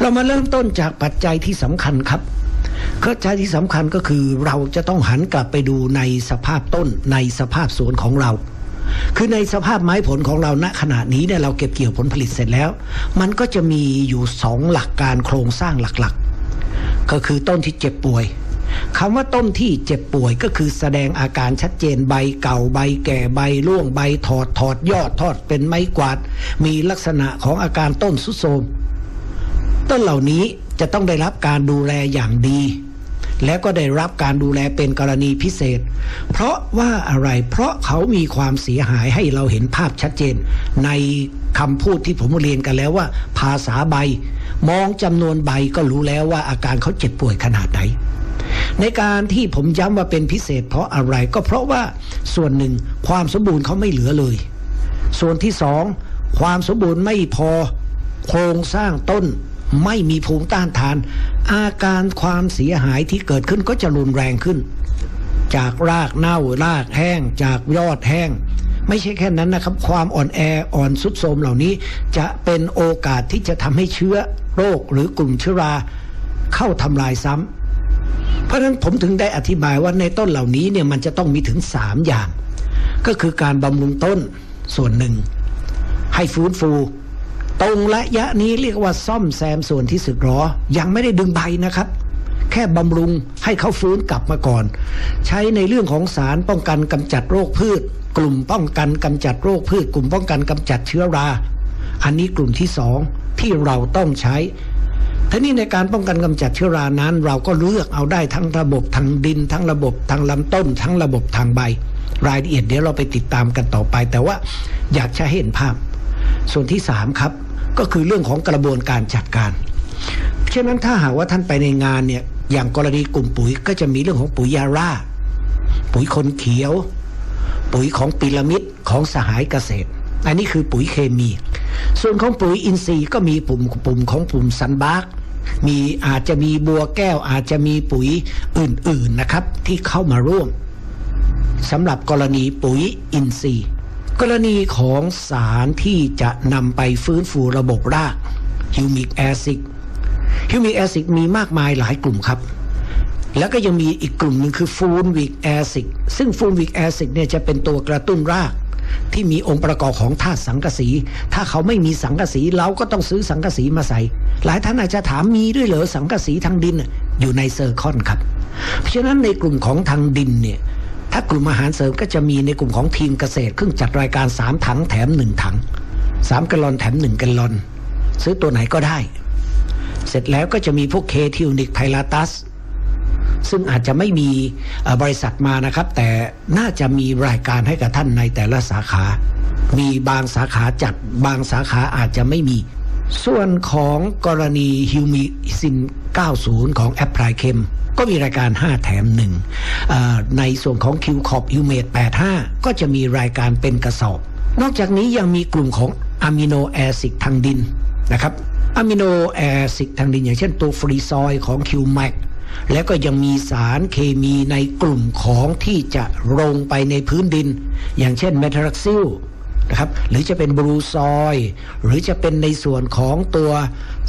เรามาเริ่มต้นจากปัจจัยที่สำคัญครับปัจจัยที่สำคัญก็คือเราจะต้องหันกลับไปดูในสภาพต้นในสภาพสวนของเรา คือในสภาพไม้ผลของเราณขณะนี้เนี่ยเราเก็บเกี่ยวผลผลิตเสร็จแล้ว มันก็จะมีอยู่สองหลักการโครงสร้างหลักๆ ก็คือต้นที่เจ็บป่วยคำว่าต้นที่เจ็บป่วยก็คือแสดงอาการชัดเจนใบเก่าใบแก่ใบร่วงใบถอดถอดยอดทอดเป็นไม้กวาด มีลักษณะของอาการต้นสุดโทรม ต้นเหล่านี้จะต้องได้รับการดูแลอย่างดี แล้วก็ได้รับการดูแลเป็นกรณีพิเศษ เพราะว่าอะไรเพราะเขามีความเสียหายให้เราเห็นภาพชัดเจน ในคำพูดที่ผมเรียนกันแล้วว่า ภาษาใบ มองจำนวนใบก็รู้แล้วว่าอาการเขาเจ็บป่วยขนาดไหนในการที่ผมย้ำว่าเป็นพิเศษ เพราะอะไรก็เพราะว่าส่วนหนึ่งความสมบูรณ์เขาไม่เหลือเลย ส่วนที่สองความสมบูรณ์ไม่พอ โครงสร้างต้น ไม่มีภูมิต้านทาน อาการความเสียหายที่เกิดขึ้นก็จะรุนแรงขึ้น จากรากเน่ารากแห้ง จากยอดแห้ง ไม่ใช่แค่นั้นนะครับ ความอ่อนแออ่อนสุดโทมเหล่านี้ จะเป็นโอกาสที่จะทำให้เชื้อโรคหรือกลุ่มเชื้อราเข้าทำลายซ้ำเพราะฉะนั้นผมถึงได้อธิบายว่าในต้นเหล่านี้เนี่ยมันจะต้องมีถึงสามอย่าง ก็คือการบำรุงต้นส่วนหนึ่ง ให้ฟื้นฟู ตรงระยะนี้เรียกว่าซ่อมแซมส่วนที่สึกหรอ ยังไม่ได้ดึงใบนะครับ แค่บำรุงให้เขาฟื้นกลับมาก่อน ใช้ในเรื่องของสารป้องกันกำจัดโรคพืช กลุ่มป้องกันกำจัดโรคพืช กลุ่มป้องกันกำจัดเชื้อรา อันนี้กลุ่มที่สองที่เราต้องใช้ทีนี้ในการป้องกันกำจัดเชื้อรานั้น เราก็เลือกเอาได้ทั้งระบบทางดิน ทั้งระบบทางลำต้น ทั้งระบบทางใบ รายละเอียดเดี๋ยวเราไปติดตามกันต่อไป แต่ว่าอยากจะให้เห็นภาพ ส่วนที่สามครับ ก็คือเรื่องของกระบวนการจัดการฉะนั้นถ้าหากว่าท่านไปในงานเนี่ยอย่างกรณีกลุ่มปุ๋ยก็จะมีเรื่องของปุ๋ยยาร่า ปุ๋ยคนเขียว ปุ๋ยของปิรามิดของสหายเกษตร อันนี้คือปุ๋ยเคมี ส่วนของปุ๋ยอินทรีย์ก็มีปุ่มปุ่มของปุ่มซันบาร์กมีอาจจะมีบัวแก้วอาจจะมีปุ๋ยอื่นๆนะครับ ที่เข้ามาร่วมสำหรับกรณีปุ๋ยอินทรีย์ กรณีของสารที่จะนำไปฟื้นฟูระบบรากฮิวมิกแอซิดฮิวมิกแอซิดมีมากมายหลายกลุ่มครับ แล้วก็ยังมีอีกกลุ่มหนึ่งคือฟูนวิกแอซิดซึ่งฟูนวิกแอซิดเนี่ยจะเป็นตัวกระตุ้นรากที่มีองค์ประกอบของธาตุสังกะสี ถ้าเขาไม่มีสังกะสีเราก็ต้องซื้อสังกะสีมาใส่ หลายท่านอาจจะถามมีด้วยเหรอสังกะสีทางดินอยู่ในเซอร์คอนครับ เพราะฉะนั้นในกลุ่มของทางดินเนี่ย ถ้ากลุ่มอาหารเสริมก็จะมีในกลุ่มของทีมเกษตรเครื่องจัดรายการ 3 ถังแถม 1 ถัง 3กะลอนแถม 1กะลอน ซื้อตัวไหนก็ได้ เสร็จแล้วก็จะมีพวกเคทิวนิกไพลาตัสซึ่งอาจจะไม่มีบริษัทมานะครับ แต่น่าจะมีรายการให้กับท่านในแต่ละสาขา มีบางสาขาจัดบางสาขาอาจจะไม่มี ส่วนของกรณีฮิวมิซิน 90 ของแอปพลายเคมก็มีรายการ 5 แถม 1 ในส่วนของคิวคอปยูเมด85 ก็จะมีรายการเป็นกระสอบ นอกจากนี้ยังมีกลุ่มของอะมิโนแอซิดทางดินนะครับอะมิโนแอซิดทางดิน อย่างเช่นตัวฟรีซอยของคิวแมกแล้วก็ยังมีสารเคมีในกลุ่มของที่จะลงไปในพื้นดิน อย่างเช่นเมทรักซิล นะครับหรือจะเป็นบรูซอย หรือจะเป็นในส่วนของตัว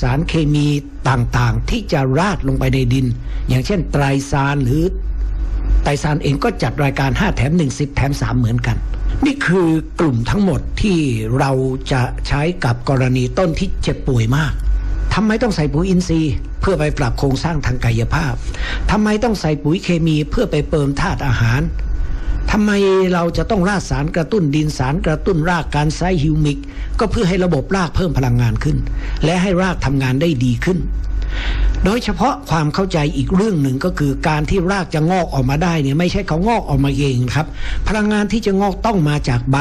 สารเคมีต่างๆ ที่จะราดลงไปในดิน อย่างเช่นไตรซานหรือไตรซานเองก็จัดรายการ 5 แถม 1 10 แถม 3 เหมือนกัน นี่คือกลุ่มทั้งหมดที่เราจะใช้กับกรณีต้นที่เจ็บป่วยมากทำไมต้องใส่ปุ๋ยอินทรีย์ เพื่อไปปรับโครงสร้างทางกายภาพทำไมต้องใส่ปุ๋ยเคมีเพื่อไปเติมธาตุอาหาร ทำไมเราจะต้องราดสารกระตุ้นดินสารกระตุ้นรากการไซฮิวมิก ก็เพื่อให้ระบบรากเพิ่มพลังงานขึ้น และให้รากทำงานได้ดีขึ้น โดยเฉพาะความเข้าใจอีกเรื่องหนึ่งก็คือการที่รากจะงอกออกมาได้เนี่ยไม่ใช่เขางอกออกมาเองครับ พลังงานที่จะงอกต้องมาจากใบ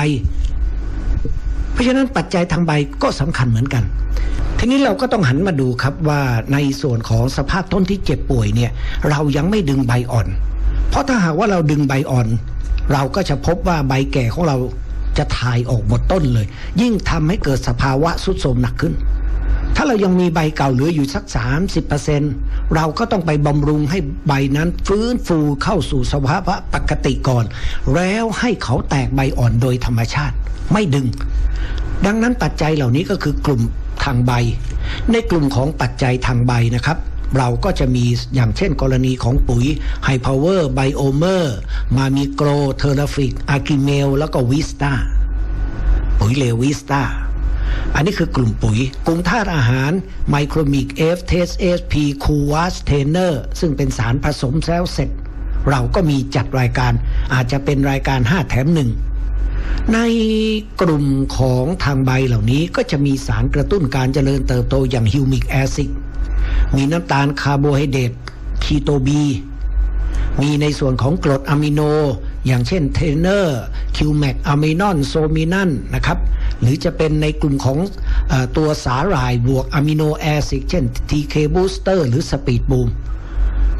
เพราะฉะนั้นปัจจัยทางใบก็สำคัญเหมือนกันทีนี้เราก็ต้องหันมาดูครับว่าในส่วนของสภาพต้นที่เจ็บป่วยเนี่ย เรายังไม่ดึงใบอ่อน เพราะถ้าหากว่าเราดึงใบอ่อน เราก็จะพบว่าใบแก่ของเราจะถ่ายออกหมดต้นเลย ยิ่งทำให้เกิดสภาวะสุดโทรมหนักขึ้น ถ้าเรายังมีใบเก่าเหลืออยู่สัก 30%เราก็ต้องไปบำรุงให้ใบนั้นฟื้นฟูเข้าสู่สภาวะปกติก่อน แล้วให้เขาแตกใบอ่อนโดยธรรมชาติ ไม่ดึง ดังนั้นปัจจัยเหล่านี้ก็คือกลุ่มทางใบ ในกลุ่มของปัจจัยทางใบนะครับ เราก็จะมีอย่างเช่นกรณีของปุ๋ยไฮพาวเวอร์ไบโอเมอร์มามิโกรเทอร์ฟิกอากิเมล แล้วก็วิสตาปุ๋ยเลวิสตาอันนี้คือกลุ่มปุ๋ย กลุ่มธาตุอาหารไมโครมิกเอฟเทสเอสพีคูวัสเทเนอร์ซึ่งเป็นสารผสมแล้วเสร็จ เราก็มีจัดรายการอาจจะเป็นรายการ 5 แถมหนึ่งในกลุ่มของทางใบเหล่านี้ก็จะมีสารกระตุ้นการเจริญเติบโตอย่างฮิวมิกแอซิด มีน้ำตาลคาร์โบไฮเดรตคีโตบี มีในส่วนของกรดอะมิโน อย่างเช่นเทเนอร์คิวแมกอะมินอนโซมินันนะครับ หรือจะเป็นในกลุ่มของอตัวสาหร่ายบวกอะมิโนแอซิดเช่น TK Booster หรือสปีดบูม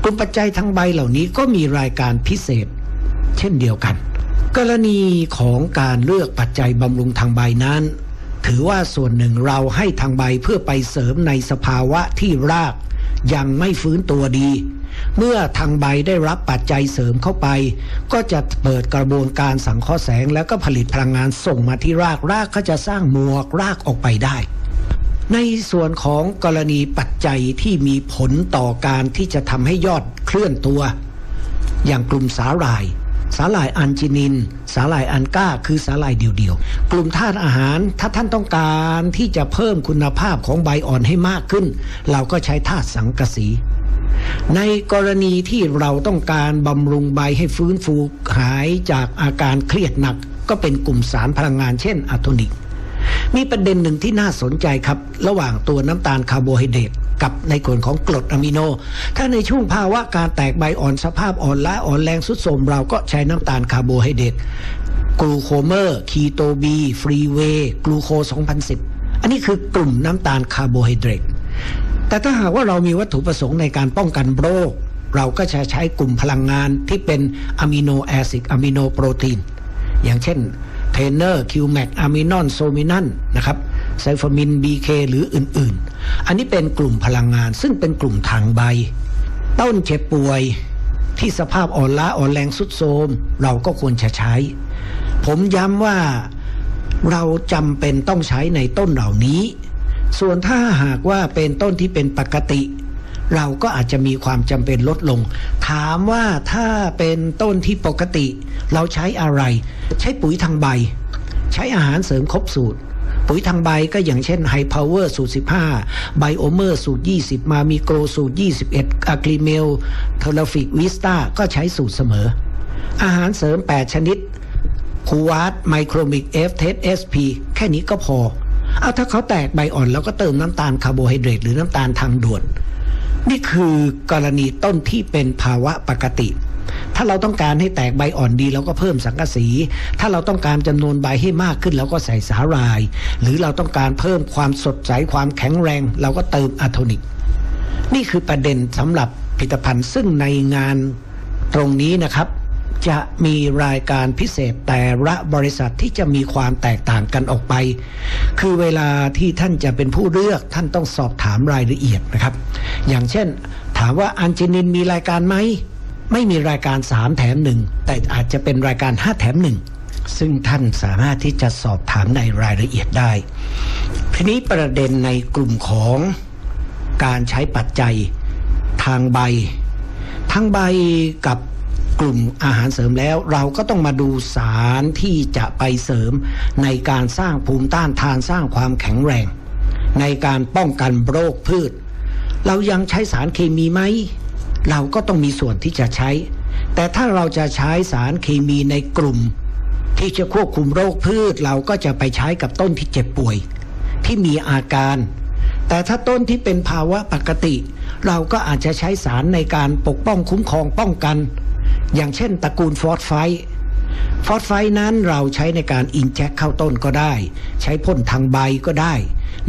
กลุ่มปัจจัยทั้งใบเหล่านี้ก็มีรายการพิเศษ เช่นเดียวกัน กรณีของการเลือกปัจจัยบำรุงทางใบนั้น ถือว่าส่วนหนึ่งเราให้ทางใบเพื่อไปเสริมในสภาวะที่ราก ยังไม่ฟื้นตัวดี เมื่อทางใบได้รับปัจจัยเสริมเข้าไป ก็จะเปิดกระบวนการสังเคราะห์แสง แล้วก็ผลิตพลังงานส่งมาที่รากรากก็จะสร้างหมวกรากออกไปได้ ในส่วนของกรณีปัจจัยที่มีผลต่อการที่จะทำให้ยอดเคลื่อนตัว อย่างกลุ่มสาหร่าย สาหร่ายอันจินิน สาหร่ายอันก้า คือสาหร่ายเดี่ยวๆ กลุ่มธาตุอาหารถ้าท่านต้องการที่จะเพิ่มคุณภาพของใบอ่อนให้มากขึ้น เราก็ใช้ธาตุสังกะสีในกรณีที่เราต้องการบำรุงใบให้ฟื้นฟูหายจากอาการเครียดหนัก ก็เป็นกลุ่มสารพลังงานเช่นอะโทนิก มีประเด็นหนึ่งที่น่าสนใจครับ ระหว่างตัวน้ำตาลคาร์โบไฮเดรตกับในส่วนของกรดอะมิโน ถ้าในช่วงภาวะการแตกใบอ่อนสภาพอ่อนล้าอ่อนแรงสุดโทมเราก็ใช้น้ำตาลคาร์โบไฮเดรตกลูโคเมอร์ คีโตบี ฟรีเวย์กลูโค 2010 อันนี้คือกลุ่มน้ำตาลคาร์โบไฮเดรตแต่ถ้าหากว่าเรามีวัตถุประสงค์ในการป้องกันโรคเราก็จะใช้กลุ่มพลังงานที่เป็นอะมิโนแอซิดอะมิโนโปรตีน อย่างเช่น เทเนอร์คิวแมกอะมินอนโซมินันนะครับไซฟามินบีเคหรืออื่นๆ อันนี้เป็นกลุ่มพลังงานซึ่งเป็นกลุ่มทางใบ ต้นเจ็บป่วยที่สภาพอ่อนล้าอ่อนแรงสุดโทมเราก็ควรจะใช้ ผมย้ำว่าเราจำเป็นต้องใช้ในต้นเหล่านี้ ส่วนถ้าหากว่าเป็นต้นที่เป็นปกติ เราก็อาจจะมีความจำเป็นลดลง ถามว่าถ้าเป็นต้นที่ปกติ เราใช้อะไร ใช้ปุ๋ยทางใบ ใช้อาหารเสริมครบสูตรปุ๋ยทางใบก็อย่างเช่นไฮพาวเวอร์สูตร 15 ไบโอเมอร์สูตร 20 มามีโกรสูตร 21อะกริเมลเทอร์ฟิกวิสตาก็ใช้สูตรเสมอ อาหารเสริม 8 ชนิด คูวาร์ไมโครมิกเอฟเทสเอสพีแค่นี้ก็พอ เอาถ้าเขาแตกใบอ่อน แล้วก็เติมน้ำตาลคาร์โบไฮเดรตหรือน้ำตาลทางด่วน นี่คือกรณีต้นที่เป็นภาวะปกติ ถ้าเราต้องการให้แตกใบอ่อนดีเราก็เพิ่มสังกะสี ถ้าเราต้องการจำนวนใบให้มากขึ้นเราก็ใส่สาหร่าย หรือเราต้องการเพิ่มความสดใสความแข็งแรง เราก็เติมอะโทนิก นี่คือประเด็นสำหรับผลิตภัณฑ์ซึ่งในงานตรงนี้นะครับ จะมีรายการพิเศษแต่ละบริษัทที่จะมีความแตกต่างกันออกไป คือเวลาที่ท่านจะเป็นผู้เลือกท่านต้องสอบถามรายละเอียดนะครับ อย่างเช่น ถามว่าอันจินินมีรายการไหมไม่มีรายการ 3 แถมหนึ่งแต่อาจจะเป็นรายการ 5 แถมหนึ่งซึ่งท่านสามารถที่จะสอบถามในรายละเอียดได้ ทีนี้ประเด็นในกลุ่มของการใช้ปัจจัยทางใบทั้งใบกับ กลุ่มอาหารเสริมแล้ว เราก็ต้องมาดูสารที่จะไปเสริมในการสร้างภูมิต้านทานสร้างความแข็งแรง ในการป้องกันโรคพืช เรายังใช้สารเคมีไหม เราก็ต้องมีส่วนที่จะใช้ แต่ถ้าเราจะใช้สารเคมีในกลุ่ม ที่จะควบคุมโรคพืช เราก็จะไปใช้กับต้นที่เจ็บป่วย ที่มีอาการแต่ถ้าต้นที่เป็นภาวะปกติ เราก็อาจจะใช้สารในการปกป้องคุ้มครองป้องกัน อย่างเช่นตระกูลฟอสไฟต์ฟอสไฟต์นั้นเราใช้ในการอินแจคเข้าต้นก็ได้ ใช้พ่นทางใบก็ได้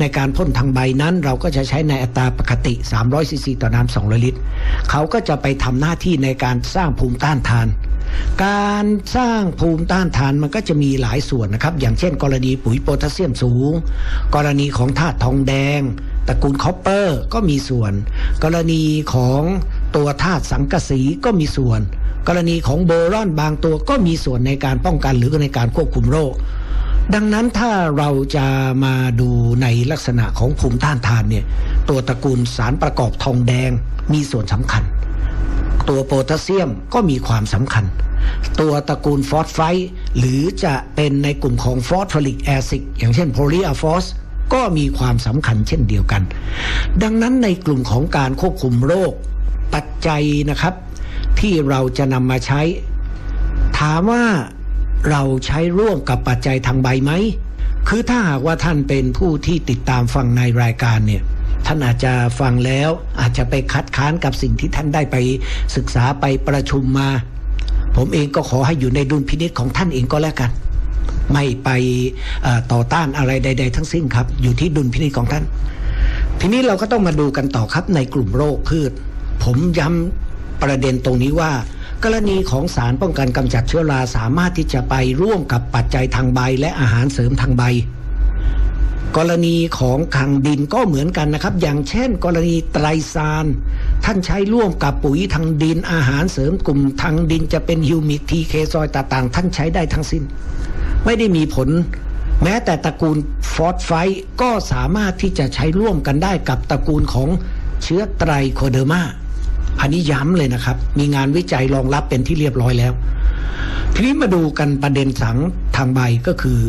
ในการพ่นทางใบนั้นเราก็จะใช้ในอัตราปกติ 300ซีซีต่อน้ำ200 ลิตร เขาก็จะไปทำหน้าที่ในการสร้างภูมิต้านทาน การสร้างภูมิต้านทานมันก็จะมีหลายส่วนนะครับ อย่างเช่น กรณีปุ๋ยโพแทสเซียมสูง กรณีของธาตุทองแดงตระกูลคอปเปอร์ก็มีส่วน กรณีของตัวธาตุสังกะสีก็มีส่วน กรณีของโบรอนบางตัวก็มีส่วนในการป้องกันหรือในการควบคุมโรค ดังนั้นถ้าเราจะมาดูในลักษณะของภูมิต้านทานเนี่ยตัวตระกูลสารประกอบทองแดงมีส่วนสำคัญ ตัวโพแทสเซียมก็มีความสำคัญ ตัวตระกูลฟอสไฟหรือจะเป็นในกลุ่มของฟอสฟอริกแอซิดอย่างเช่นโพลีอะฟอสก็มีความสำคัญเช่นเดียวกัน ดังนั้นในกลุ่มของการควบคุมโรคปัจจัยนะครับ ที่เราจะนำมาใช้ ถามว่าเราใช้ร่วมกับปัจจัยทางใบไหม คือถ้าหากว่าท่านเป็นผู้ที่ติดตามฟังในรายการเนี่ยท่านอาจจะฟังแล้วอาจจะไปคัดค้านกับสิ่งที่ท่านได้ไปศึกษาไปประชุมมา ผมเองก็ขอให้อยู่ในดุลพินิษของท่านเองก็แล้วกัน ไม่ไปต่อต้านอะไรใด ๆ ทั้งสิ้นครับ อยู่ที่ดุลพินิจของท่าน ทีนี้เราก็ต้องมาดูกันต่อครับในกลุ่มโรคพืช ผมย้ำ ประเด็นตรงนี้ว่า กรณีของสารป้องกันกำจัดเชื้อราสามารถที่จะไปร่วมกับปัจจัยทางใบและอาหารเสริมทางใบ กรณีของทางดินก็เหมือนกันนะครับ อย่างเช่น กรณีไตรซาน ท่านใช้ร่วมกับปุ๋ยทางดินอาหารเสริมกลุ่มทางดินจะเป็นฮิวมิกทีเคซอยต่างๆ ท่านใช้ได้ทั้งสิ้น ไม่ได้มีผลแม้แต่ตระกูลฟอสไฟก็สามารถที่จะใช้ร่วมกันได้กับตระกูลของเชื้อไตรโคเดอร์มา อันนี้ย้ำเลยนะครับ มีงานวิจัยรองรับเป็นที่เรียบร้อยแล้ว ทีนี้มาดูกันประเด็นสังทางใบก็คือ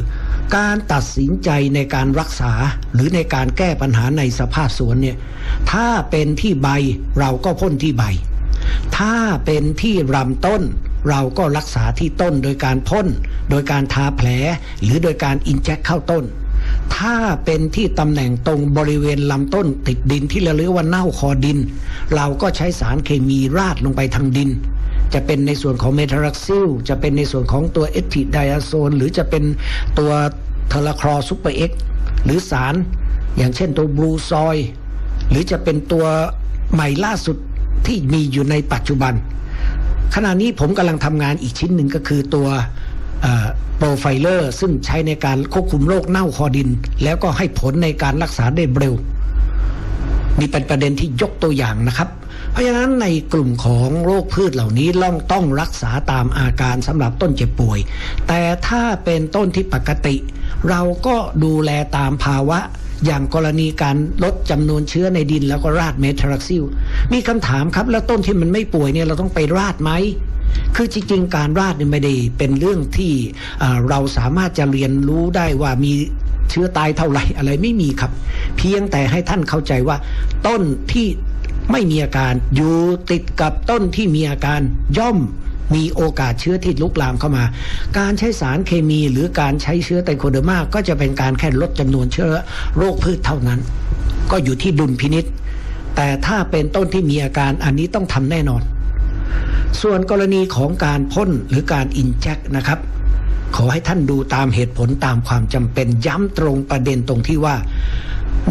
การตัดสินใจในการรักษาหรือในการแก้ปัญหาในสภาพสวนเนี่ยถ้าเป็นที่ใบเราก็พ่นที่ใบ ถ้าเป็นที่ลำต้นเราก็รักษาที่ต้นโดยการพ่น โดยการทาแผล หรือโดยการอินเจคเข้าต้น ถ้าเป็นที่ตำแหน่งตรงบริเวณลำต้นติดดินที่เราเรียกว่าเน่าคอดิน เราก็ใช้สารเคมีราดลงไปทางดิน จะเป็นในส่วนของเมทารักซิล จะเป็นในส่วนของตัวเอทิไดอะโซน หรือจะเป็นตัวเทอร์คลอซูเปอร์เอ็กหรือสาร อย่างเช่นตัวบลูซอยหรือจะเป็นตัวใหม่ล่าสุดที่มีอยู่ในปัจจุบัน ขณะนี้ผมกำลังทำงานอีกชิ้นหนึ่งก็คือตัว ไฟเลอร์ ซึ่งใช้ในการควบคุมโรคเน่าคอดิน แล้วก็ให้ผลในการรักษาได้เร็วมีเป็นประเด็นที่ยกตัวอย่างนะครับ เพราะฉะนั้นในกลุ่มของโรคพืชเหล่านี้ต้องต้องรักษาตามอาการสำหรับต้นเจ็บป่วย แต่ถ้าเป็นต้นที่ปกติ เราก็ดูแลตามภาวะ อย่างกรณีการลดจำนวนเชื้อในดินแล้วก็ราดเมทรักซิล มีคำถามครับแล้วต้นที่มันไม่ป่วยเนี่ยเราต้องไปราดไหม คือจริงๆ การราดเนี่ยไม่ได้เป็นเรื่องที่เราสามารถจะเรียนรู้ได้ว่ามีเชื้อตายเท่าไหร่อะไรไม่มีครับ เพียงแต่ให้ท่านเข้าใจว่า ต้นที่ไม่มีอาการอยู่ติดกับต้นที่มีอาการย่อมมีโอกาสเชื้อที่ลุกลามเข้ามา การใช้สารเคมีหรือการใช้เชื้อไตโคเดอร์มาก็จะเป็นการแค่ลดจำนวนเชื้อโรคพืชเท่านั้น ก็อยู่ที่ดุลพินิษแต่ถ้าเป็นต้นที่มีอาการอันนี้ต้องทำแน่นอน ส่วนกรณีของการพ่นหรือการอินแจกนะครับ ขอให้ท่านดูตามเหตุผลตามความจำเป็นย้ำตรงประเด็นตรงที่ว่า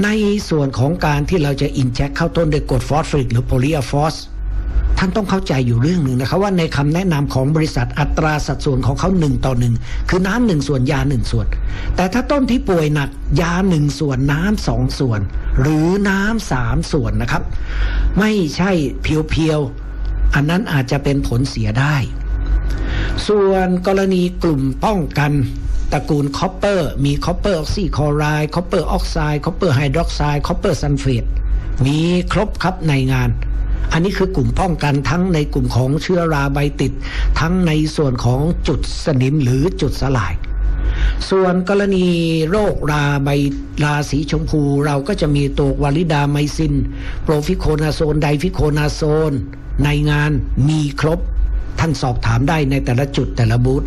ในส่วนของการที่เราจะอินแจกเข้าต้นโดยกรดฟอสฟอริกหรือโพลีอะฟอสท่านต้องเข้าใจอยู่เรื่องหนึ่งนะครับ ว่าในคำแนะนำของบริษัทอัตราสัดส่วนของเขาหนึ่งต่อหนึ่งคือน้ำหนึ่งส่วนยาหนึ่งส่วน แต่ถ้าต้นที่ป่วยหนักยาหนึ่งส่วนน้ำสองส่วน หรือน้ำสามส่วนนะครับ ไม่ใช่เพียวๆ อันนั้นอาจจะเป็นผลเสียได้ ส่วนกรณีกลุ่มป้องกันตระกูลคอปเปอร์ มีคอปเปอร์ออกซิคลอไรด์คอปเปอร์ออกไซด์คอปเปอร์ไฮดรอกไซด์คอปเปอร์ซัลเฟตมีครบครับในงาน อันนี้คือกลุ่มป้องกันทั้งในกลุ่มของเชื้อราใบติด ทั้งในส่วนของจุดสนิมหรือจุดสลาย ส่วนกรณีโรคราใบราสีชมพู เราก็จะมีตัววาลิดาไมซิน โปรฟิโคนาโซนไดฟิโคนาโซน ในงานมีครบ ท่านสอบถามได้ในแต่ละจุดแต่ละบูธ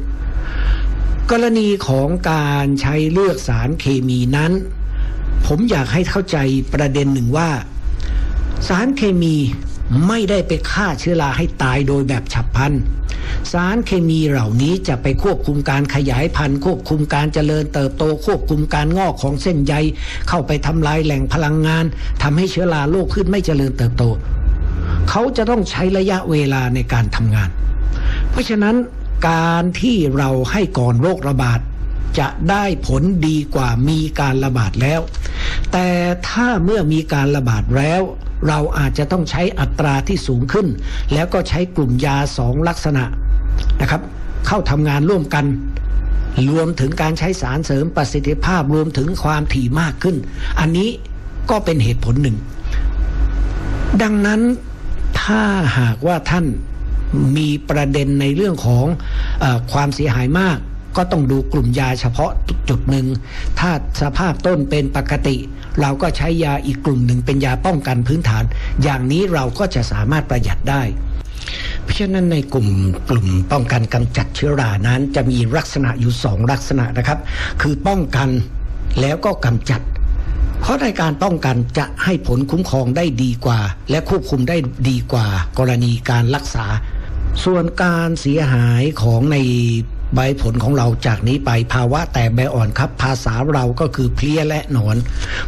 กรณีของการใช้เลือกสารเคมีนั้น ผมอยากให้เข้าใจประเด็นหนึ่งว่า สารเคมีไม่ได้ไปฆ่าเชื้อราให้ตายโดยแบบฉับพลัน สารเคมีเหล่านี้จะไปควบคุมการขยายพันธุ์ ควบคุมการเจริญเติบโต ควบคุมการงอกของเส้นใย เข้าไปทำลายแหล่งพลังงานทำให้เชื้อราโรคพืชไม่เจริญเติบโต เขาจะต้องใช้ระยะเวลาในการทำงาน เพราะฉะนั้นการที่เราให้ก่อนโรคระบาดจะได้ผลดีกว่ามีการระบาดแล้ว แต่ถ้าเมื่อมีการระบาดแล้ว เราอาจจะต้องใช้อัตราที่สูงขึ้น แล้วก็ใช้กลุ่มยาสองลักษณะนะครับ เข้าทำงานร่วมกัน รวมถึงการใช้สารเสริมประสิทธิภาพรวมถึงความถี่มากขึ้น อันนี้ก็เป็นเหตุผลหนึ่ง ดังนั้น ถ้าหากว่าท่านมีประเด็นในเรื่องของอความเสียหายมาก ก็ต้องดูกลุ่มยาเฉพาะจุดหนึ่ง ถ้าสภาพต้นเป็นปกติ เราก็ใช้ยาอีกกลุ่มหนึ่งเป็นยาป้องกันพื้นฐาน อย่างนี้เราก็จะสามารถประหยัดได้เพราะฉะนั้นในกลุ่มกลุ่มป้องกันกำจัดเชื้อรานั้น จะมีลักษณะอยู่สองลักษณะนะครับ คือป้องกันแล้วก็กำจัด เพราะในการป้องกันจะให้ผลคุ้มครองได้ดีกว่า และควบคุมได้ดีกว่า กรณีการรักษา ส่วนการเสียหายของในใบผลของเราจากนี้ไปภาวะแตกใบอ่อนครับ ภาษาเราก็คือเพลี้ยและหนอน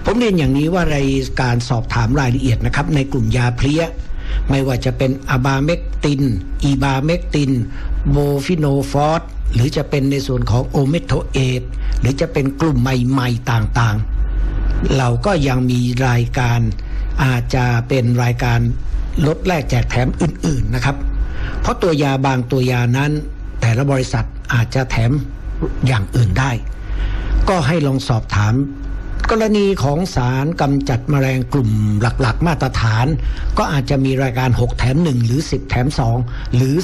ผมเรียนอย่างนี้ว่าในการสอบถามรายละเอียดนะครับ ในกลุ่มยาเพลี้ย ไม่ว่าจะเป็นอะบาเมกติน อีบาเมกติน โบฟิโนฟอสหรือจะเป็นในส่วนของโอเมโทเอตหรือจะเป็นกลุ่มใหม่ ๆ ต่างๆ เราก็ยังมีรายการอาจจะเป็นรายการลดแลกแจกแถมอื่น ๆนะครับ เพราะตัวยาบางตัวยานั้น แต่ละบริษัทอาจจะแถมอย่างอื่นได้ ก็ให้ลองสอบถาม กรณีของสารกำจัดแมลงกลุ่มหลักๆ มาตรฐาน ก็อาจจะมีรายการ 6 แถม 1 หรือ 10 แถม 2 หรือ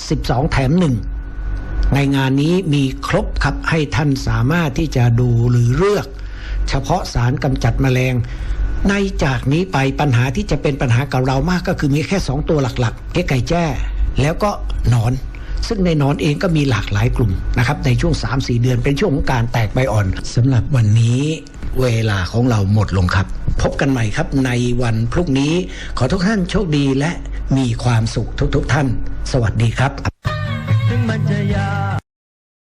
12 แถม 1 ในงานนี้มีครบครับให้ท่านสามารถที่จะดูหรือเลือก เฉพาะสารกำจัดแมลง ในจากนี้ไปปัญหาที่จะเป็นปัญหากับเรามากก็คือมีแค่ 2 ตัวหลักๆเก๊ไก่แจ้ แล้วก็หนอนซึ่งในนอนเองก็มีหลากหลายกลุ่มนะครับในช่วง 3-4 เดือนเป็นช่วงของการแตกใบอ่อนสำหรับวันนี้เวลาของเราหมดลงครับ พบกันใหม่ครับในวันพรุ่งนี้ ขอทุกท่านโชคดีและมีความสุขทุกๆทท่าน สวัสดีครับ